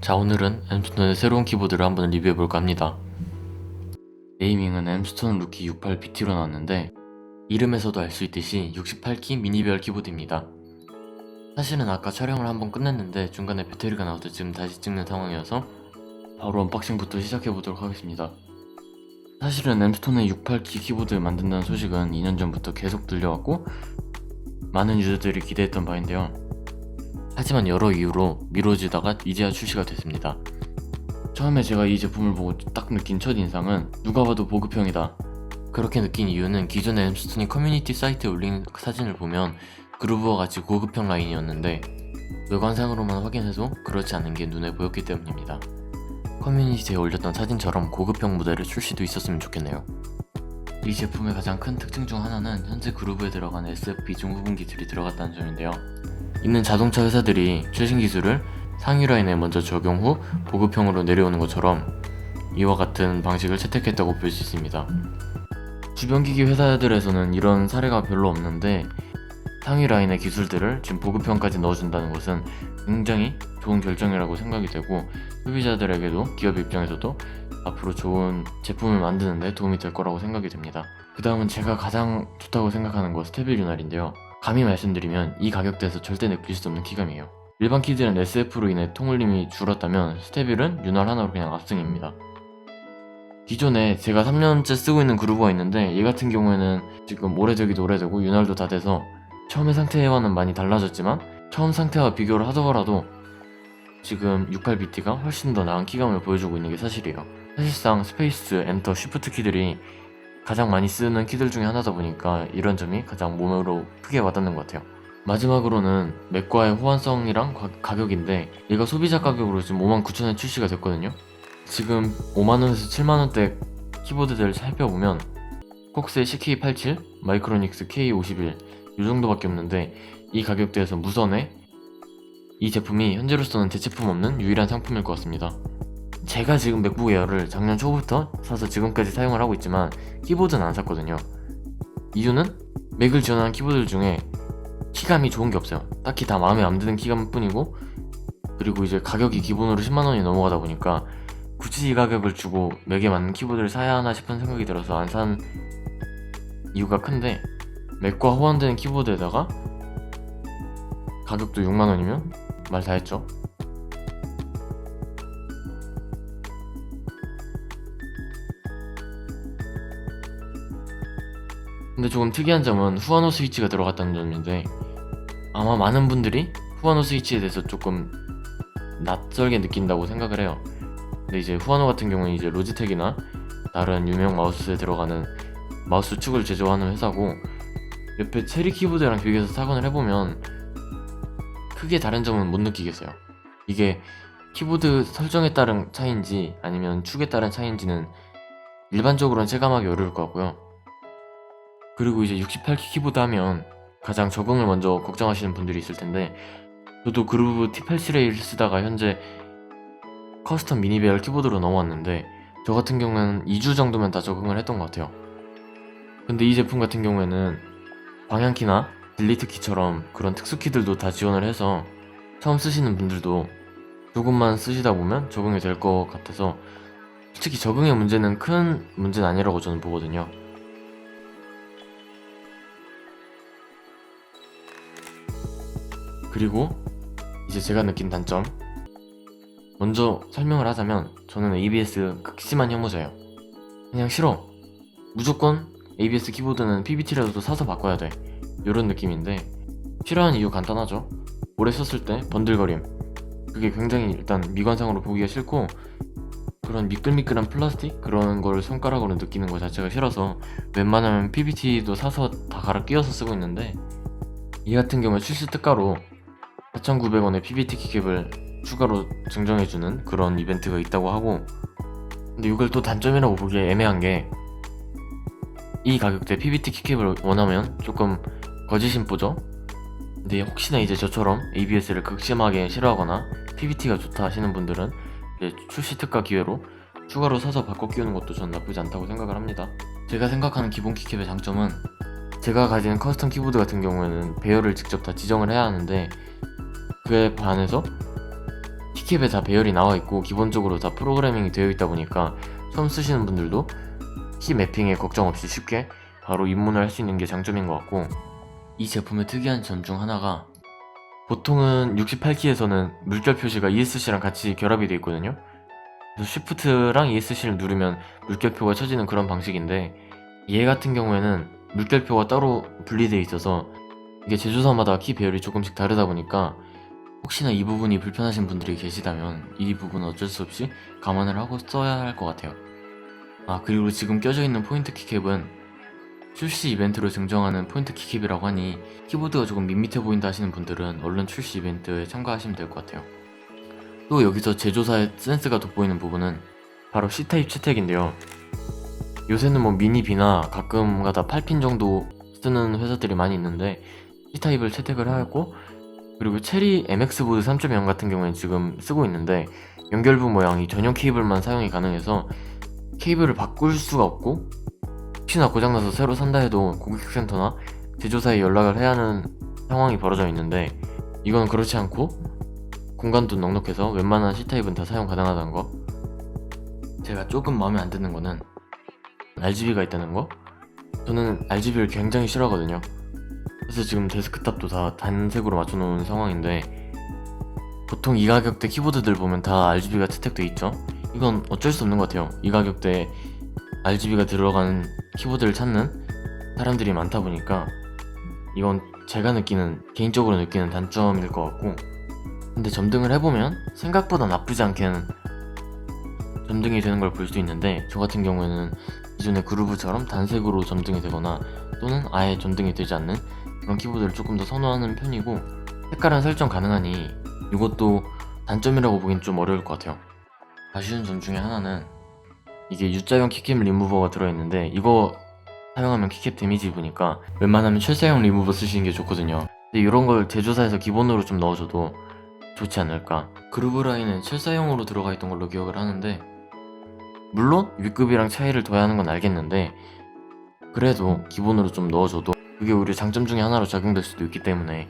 자 오늘은 엠스톤의 새로운 키보드를 한번 리뷰해볼까 합니다. 네이밍은 엠스톤 루키 68BT로 나왔는데 이름에서도 알 수 있듯이 68키 미니별 키보드입니다. 사실은 아까 촬영을 한번 끝냈는데 중간에 배터리가 나와서 지금 다시 찍는 상황이어서 바로 언박싱부터 시작해보도록 하겠습니다. 사실은 엠스톤의 68키 키보드를 만든다는 소식은 2년 전부터 계속 들려왔고 많은 유저들이 기대했던 바인데요 하지만 여러 이유로 미뤄지다가 이제야 출시가 됐습니다. 처음에 제가 이 제품을 보고 딱 느낀 첫 인상은 누가 봐도 보급형이다. 그렇게 느낀 이유는 기존의 엠스톤이 커뮤니티 사이트에 올린 사진을 보면 그루브와 같이 고급형 라인이었는데 외관상으로만 확인해도 그렇지 않은 게 눈에 보였기 때문입니다. 커뮤니티에 올렸던 사진처럼 고급형 모델의 출시도 있었으면 좋겠네요. 이 제품의 가장 큰 특징 중 하나는 현재 그루브에 들어간 SFP 중부분 기술이 들어갔다는 점인데요. 있는 자동차 회사들이 최신 기술을 상위 라인에 먼저 적용 후 보급형으로 내려오는 것처럼 이와 같은 방식을 채택했다고 볼 수 있습니다. 주변 기기 회사들에서는 이런 사례가 별로 없는데 상위 라인의 기술들을 지금 보급형까지 넣어준다는 것은 굉장히 좋은 결정이라고 생각이 되고 소비자들에게도 기업 입장에서도 앞으로 좋은 제품을 만드는데 도움이 될 거라고 생각이 됩니다. 그 다음은 제가 가장 좋다고 생각하는 거 스테빌 윤활인데요. 감히 말씀드리면 이 가격대에서 절대 느낄 수 없는 키감이에요. 일반 키들은 SF로 인해 통울림이 줄었다면 스테빌은 윤활 하나로 그냥 압승입니다. 기존에 제가 3년째 쓰고 있는 그루브가 있는데 얘 같은 경우에는 지금 오래되기도 오래되고 윤활도 다 돼서 처음의 상태와는 많이 달라졌지만 처음 상태와 비교를 하더라도 지금 68BT가 훨씬 더 나은 키감을 보여주고 있는 게 사실이에요. 사실상 스페이스, 엔터, 쉬프트 키들이 가장 많이 쓰는 키들 중에 하나다 보니까 이런 점이 가장 몸으로 크게 와닿는 것 같아요. 마지막으로는 맥과의 호환성이랑 가, 격인데 얘가 소비자 가격으로 지금 59,000원 출시가 됐거든요. 지금 5만원에서 7만원대 키보드들을 살펴보면 콕스의 CK87, 마이크로닉스 K51 이 정도밖에 없는데 이 가격대에서 무선에 이 제품이 현재로서는 대체품 없는 유일한 상품일 것 같습니다. 제가 지금 맥북 에어를 작년 초부터 사서 지금까지 사용을 하고 있지만 키보드는 안 샀거든요. 이유는 맥을 지원하는 키보드 중에 키감이 좋은 게 없어요. 딱히 다 마음에 안 드는 키감 뿐이고 그리고 이제 가격이 기본으로 10만 원이 넘어가다 보니까 굳이 이 가격을 주고 맥에 맞는 키보드를 사야 하나 싶은 생각이 들어서 안 산 이유가 큰데 맥과 호환되는 키보드에다가 가격도 6만 원이면 말 다 했죠. 근데 조금 특이한 점은 후아노 스위치가 들어갔다는 점인데 아마 많은 분들이 후아노 스위치에 대해서 조금 낯설게 느낀다고 생각을 해요. 근데 이제 후아노 같은 경우는 이제 로지텍이나 다른 유명 마우스에 들어가는 마우스 축을 제조하는 회사고 옆에 체리 키보드랑 비교해서 착안을 해보면 크게 다른 점은 못 느끼겠어요. 이게 키보드 설정에 따른 차이인지 아니면 축에 따른 차이인지는 일반적으로는 체감하기 어려울 것 같고요. 그리고 이제 68키 키보드 하면 가장 적응을 먼저 걱정하시는 분들이 있을 텐데 저도 그루브 T87을 쓰다가 현재 커스텀 미니베어 키보드로 넘어왔는데 저 같은 경우에는 2주 정도면 다 적응을 했던 것 같아요. 근데 이 제품 같은 경우에는 방향키나 딜리트 키처럼 그런 특수 키들도 다 지원을 해서 처음 쓰시는 분들도 조금만 쓰시다 보면 적응이 될 것 같아서 솔직히 적응의 문제는 큰 문제는 아니라고 저는 보거든요. 그리고 이제 제가 느낀 단점. 먼저 설명을 하자면 저는 ABS 극심한 혐오자예요. 그냥 싫어. 무조건 ABS 키보드는 PBT라도 사서 바꿔야 돼. 이런 느낌인데 싫어하는 이유 간단하죠. 오래 썼을 때 번들거림. 그게 굉장히 일단 미관상으로 보기가 싫고 그런 미끌미끌한 플라스틱? 그런 걸 손가락으로 느끼는 것 자체가 싫어서 웬만하면 PBT도 사서 다 갈아 끼워서 쓰고 있는데 이 같은 경우에 출시 특가로 4,900원의 PBT 키캡을 추가로 증정해주는 그런 이벤트가 있다고 하고 근데 이걸 또 단점이라고 보기에 애매한 게 이 가격대 PBT 키캡을 원하면 조금 거짓인 뿌죠? 근데 혹시나 이제 저처럼 ABS를 극심하게 싫어하거나 PBT가 좋다 하시는 분들은 출시 특가 기회로 추가로 사서 바꿔 끼우는 것도 전 나쁘지 않다고 생각을 합니다. 제가 생각하는 기본 키캡의 장점은 제가 가진 커스텀 키보드 같은 경우에는 배열을 직접 다 지정을 해야 하는데 그에 반해서 키캡에 다 배열이 나와 있고 기본적으로 다 프로그래밍이 되어 있다 보니까 처음 쓰시는 분들도 키 매핑에 걱정 없이 쉽게 바로 입문을 할 수 있는 게 장점인 것 같고 이 제품의 특이한 점 중 하나가 보통은 68키에서는 물결 표시가 ESC랑 같이 결합이 되어 있거든요. 그래서 Shift랑 ESC를 누르면 물결표가 쳐지는 그런 방식인데 얘 같은 경우에는 물결표가 따로 분리되어 있어서 이게 제조사마다 키 배열이 조금씩 다르다 보니까 혹시나 이 부분이 불편하신 분들이 계시다면 이 부분은 어쩔 수 없이 감안을 하고 써야 할 것 같아요. 아 그리고 지금 껴져 있는 포인트 키캡은 출시 이벤트로 증정하는 포인트 키캡이라고 하니 키보드가 조금 밋밋해 보인다 하시는 분들은 얼른 출시 이벤트에 참가하시면 될 것 같아요. 또 여기서 제조사의 센스가 돋보이는 부분은 바로 C타입 채택인데요. 요새는 뭐 미니 B나 가끔가다 8핀 정도 쓰는 회사들이 많이 있는데 C타입을 채택을 하였고 그리고 체리 MX 보드 3.0 같은 경우에는 지금 쓰고 있는데 연결부 모양이 전용 케이블만 사용이 가능해서 케이블을 바꿀 수가 없고 혹시나 고장나서 새로 산다 해도 고객센터나 제조사에 연락을 해야 하는 상황이 벌어져 있는데 이건 그렇지 않고 공간도 넉넉해서 웬만한 C타입은 다 사용 가능하다는 거. 제가 조금 마음에 안 드는 거는 RGB가 있다는 거? 저는 RGB를 굉장히 싫어하거든요 그래서 지금 데스크탑도 다 단색으로 맞춰놓은 상황인데 보통 이 가격대 키보드들 보면 다 RGB가 채택돼 있죠? 이건 어쩔 수 없는 것 같아요. 이 가격대에 RGB가 들어간 키보드를 찾는 사람들이 많다 보니까 이건 제가 느끼는 개인적으로 느끼는 단점일 것 같고 근데 점등을 해보면 생각보다 나쁘지 않게는 점등이 되는 걸 볼 수 있는데 저 같은 경우에는 기존의 그루브처럼 단색으로 점등이 되거나 또는 아예 점등이 되지 않는 그런 키보드를 조금 더 선호하는 편이고 색깔은 설정 가능하니 이것도 단점이라고 보긴 좀 어려울 것 같아요. 아쉬운 점 중에 하나는 이게 U자형 키캡 리무버가 들어있는데 이거 사용하면 키캡 데미지 입으니까 웬만하면 철사형 리무버 쓰시는 게 좋거든요. 근데 이런 걸 제조사에서 기본으로 좀 넣어줘도 좋지 않을까. 그루브 라인은 철사형으로 들어가 있던 걸로 기억을 하는데 물론 윗급이랑 차이를 둬야 하는 건 알겠는데 그래도 기본으로 좀 넣어줘도 그게 오히려 장점 중에 하나로 작용될 수도 있기 때문에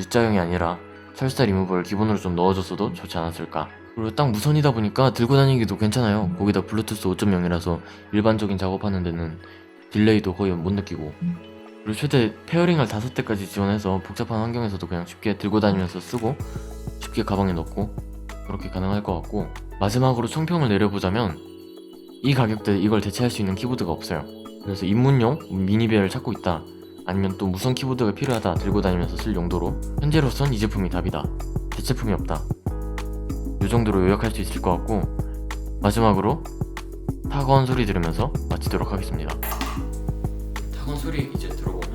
U자형이 아니라 철사 리무버를 기본으로 좀 넣어줬어도 좋지 않았을까. 그리고 딱 무선이다 보니까 들고 다니기도 괜찮아요. 거기다 블루투스 5.0이라서 일반적인 작업하는 데는 딜레이도 거의 못 느끼고. 그리고 최대 페어링을 5대까지 지원해서 복잡한 환경에서도 그냥 쉽게 들고 다니면서 쓰고 쉽게 가방에 넣고 그렇게 가능할 것 같고. 마지막으로 총평을 내려보자면 이 가격대에 이걸 대체할 수 있는 키보드가 없어요. 그래서 입문용 미니벨을 찾고 있다 아니면 또 무선 키보드가 필요하다 들고 다니면서 쓸 용도로 현재로선 이 제품이 답이다. 대체품이 없다. 이 정도로 요약할 수 있을 것 같고 마지막으로 타건 소리 들으면서 마치도록 하겠습니다. 타건 소리 이제 들어보고